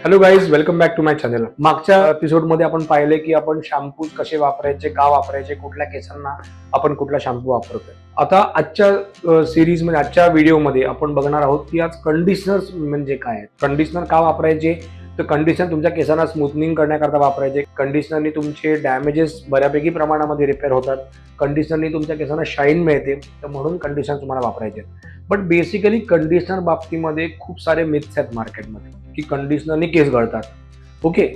Hello guys welcome back to my channel मागच्या एपिसोडमध्ये आपण पाहिले की आपण शॅम्पू कसे वापरायचे का वापरायचे कुठल्या केसांना आपण कुठला शॅम्पू वापरतोय. आता आजच्या सिरीजमध्ये आजच्या व्हिडिओमध्ये आपण बघणार आहोत की आज कंडिशनर म्हणजे काय कंडिशनर का वापरायचे? तर कंडिशनर तुमच्या केसांना स्मूथनिंग करण्याकरता वापरायचे. कंडिशनरनी तुमचे डॅमेजेस बऱ्यापैकी प्रमाणामध्ये रिपेअर होतात. कंडिशनरनी तुमच्या केसांना शाईन मिळते. तर म्हणून कंडिशनर तुम्हाला वापरायचे बट बेसिकली कंडिशनर बाबतीमध्ये खूप सारे मिथ्स आहेत मार्केटमध्ये की कंडिशनरने केस गळतात ओके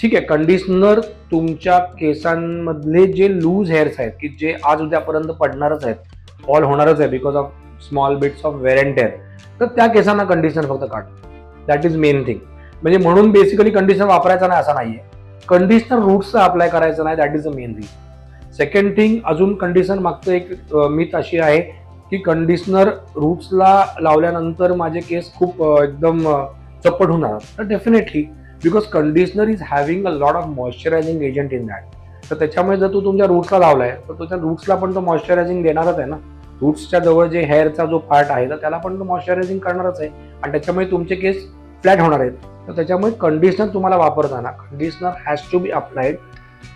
ठीक आहे. कंडिशनर तुमच्या केसांमधले जे लूज हेअर्स आहेत की जे आज उद्यापर्यंत पडणारच आहेत फॉल होणारच आहे because of small bits of weren't and tear तर त्या केसांना कंडिशनर फक्त काट दॅट इज मेन थिंग म्हणजे म्हणून बेसिकली कंडिशनर वापरायचा नाही असं आहे कंडिशनर रूट्सचा अप्लाय करायचं नाही that is a main thing second thing अजून कंडिशनर मागचं एक मिथ अशी आहे की कंडिशनर रूट्सला लावल्यानंतर माझे केस खूप एकदम चप्पट होणार. तर definitely because conditioner is having a lot of moisturising agent in that तर त्याच्यामुळे जर तू तुमच्या रूट्सला लावलाय तर तुझ्या रूट्सला पण तो मॉइश्चरायझिंग देणारच आहे ना. रूट्सच्या जवळ जे हेअरचा जो पार्ट आहे तर त्याला पण तो मॉइश्चरायझिंग करणारच आहे. आणि त्याच्यामुळे तुमचे केस फ्लॅट होणार आहेत. तर त्याच्यामुळे कंडिशनर तुम्हाला वापरताना conditioner has to be applied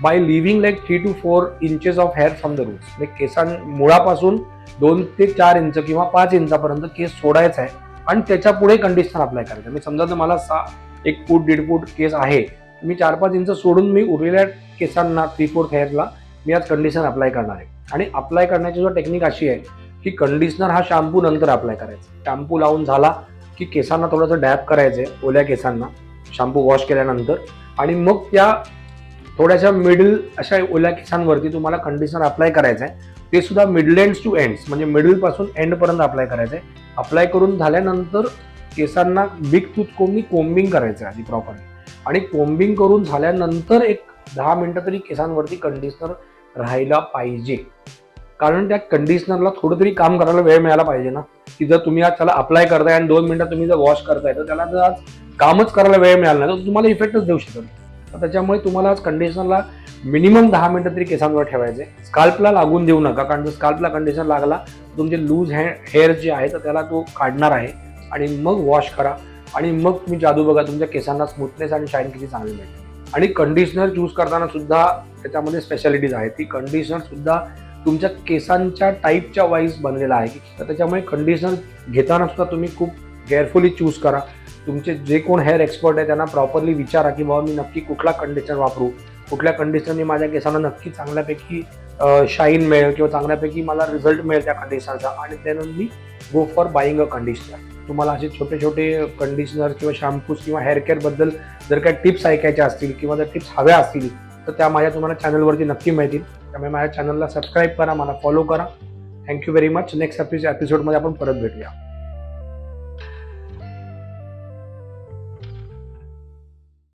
by leaving like three to four inches of hair from the roots म्हणजे केसां मुळापासून दोन ते चार इंच किंवा पाच इंचापर्यंत केस सोडायचा आहे. आणि त्याच्या पुढे कंडिशनर अप्लाय करायचं. मी समजा जर मला सा एक फूट दीड फूट केस आहे मी चार पाच इंच सोडून मी उरलेल्या केसांना थ्री फोर्थ हेअरला मी आज कंडिशनर अप्लाय करणार आहे. आणि अप्लाय करण्याची जो टेक्निक अशी आहे की कंडिशनर हा शॅम्पू नंतर अप्लाय करायचा. शॅम्पू लावून झाला की केसांना थोडंसं डॅप करायचं आहे ओल्या केसांना. शॅम्पू वॉश केल्यानंतर. आणि मग त्या थोड्याशा मिडल अशा ओल्या केसांवरती तुम्हाला कंडिशनर अप्लाय करायचं आहे. ते सुद्धा मिडल एंड्स टू एंड्स म्हणजे मिडलपासून एंडपर्यंत अप्लाय करायचं आहे. अप्लाय करून झाल्यानंतर केसांना बिग टूथ कोंबनी कोम्बिंग करायचं आहे आधी प्रॉपरली आणि कोम्बिंग करून झाल्यानंतर एक दहा मिनटं तरी केसांवरती कंडिशनर राहायला पाहिजे. कारण त्या कंडिशनरला थोडं तरी काम करायला वेळ मिळाला पाहिजे ना. की जर तुम्ही आज त्याला अप्लाय करताय आणि दोन मिनटं तुम्ही जर वॉश करताय तर त्याला जर आज कामच करायला वेळ मिळाला नाही तर तुम्हाला इफेक्टच देऊ शकत तर त्याच्यामुळे तुम्हाला आज कंडिशनरला मिनिमम दहा मिनटं तरी केसांवर ठेवायचे स्काल्पला लागून देऊ नका कारण जर स्काल्पला कंडिशनर लागला तुमचे लूज हेअर जे आहे तर त्याला तो काढणार आहे. आणि मग वॉश करा. आणि मग तुम्ही जादू बघा तुमच्या केसांना स्मूथनेस आणि शाईन किती चांगली मिळते. आणि कंडिशनर चूज करताना सुद्धा त्याच्यामध्ये स्पेशालिटीज आहेत. ती कंडिशनर सुद्धा तुमच्या केसांच्या टाईपच्या वाईज बनलेला आहे. तर त्याच्यामुळे कंडिशनर घेताना सुद्धा तुम्ही खूप केअरफुली चूज करा. तुमचे जे कोण हेअर एक्सपर्ट आहे त्यांना प्रॉपरली विचारा की बाबा मी नक्की कुठला कंडिशनर वापरू? कुठल्या कंडिशननी माझ्या केसांना नक्की चांगल्यापैकी शाईन मिळेल किंवा चांगल्यापैकी मला रिझल्ट मिळेल त्या कंडिशनरचा आणि त्यानं मी go for buying a conditioner तुम्हाला असे छोटे छोटे कंडिशनर किंवा शॅम्पूज किंवा हेअर केअरबद्दल जर काही टिप्स ऐकायच्या असतील किंवा जर टिप्स हव्या असतील तर त्या माझ्या तुम्हाला चॅनलवरती नक्की मिळतील. त्यामुळे माझ्या चॅनलला सबस्क्राईब करा मला फॉलो करा. थँक्यू व्हेरी मच नेक्स्ट एपिसोडमध्ये आपण परत भेटूया.